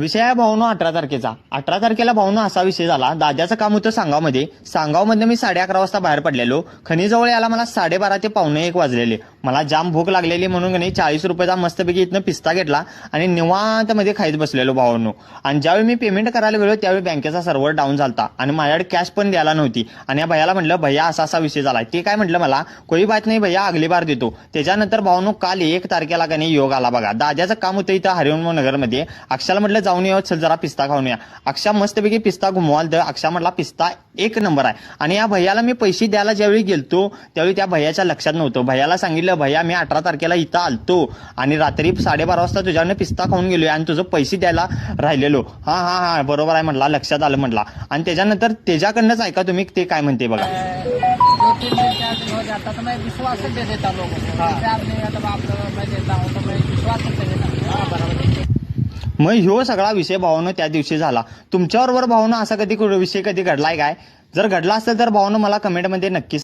विषय आहे भाऊनो अठरा तारखेचा. अठरा तारखेला भाऊनो असा विषय झाला. दादाचं काम होतं सांगावमध्ये. सांगावमध्ये मी साडे अकरा वाजता बाहेर पडलेलो. खनिजवळ याला मला साडेबारा ते पावणे एक वाजलेले. मला जाम भूक लागलेली म्हणून नाही चाळीस रुपयाचा मस्तपैकी इथनं पिस्ता घेतला आणि निवांतमध्ये खाईत बसलेलो भावांनो. आणि ज्यावेळी मी पेमेंट करायला गेलो त्यावेळी बँकेचा सर्व्हर डाऊन झाला आणि माझ्याकडे कॅश पण द्यायला नव्हती. आणि या भैयाला म्हटलं भैया असा असा विषय झाला ते काय म्हटलं मला कोई बात नाही भैया अगली बार देतो. त्याच्यानंतर भावांनो काल एक तारखेला का नाही योग आला बघा. दाद्याचं काम होतं इथं हरिओम नगरमध्ये. अक्षाला म्हटलं जाऊन येऊ चल जरा पिस्ता खाऊन या. अक्षा मस्तपैकी पिस्ता घुमवाल तर अक्षा म्हटला पिस्ता एक नंबर आहे. आणि या भैयाला मी पैसे द्यायला ज्यावेळी गेलतो त्यावेळी त्या भैयाच्या लक्षात नव्हतं. भैयाला सांगितलं भैया मी अठरा तारखेला इथं आलतो आणि रात्री साडेबारा वाजता तुझ्यानं पिस्ता खाऊन गेलो आणि तुझं पैसे द्यायला राहिलेलो. हा हा हा बरोबर आहे म्हटला लक्षात आलं म्हटला आणि त्याच्यानंतर त्याच्याकडनंच ऐका तुम्ही ते काय म्हणते बघा. मग ह्यो सगळा विषय भावनं त्या दिवशी झाला. तुमच्याबरोबर भावनं असा कधी विषय कधी घडलाय काय? जर घडला असेल तर भावनं मला कमेंटमध्ये नक्कीच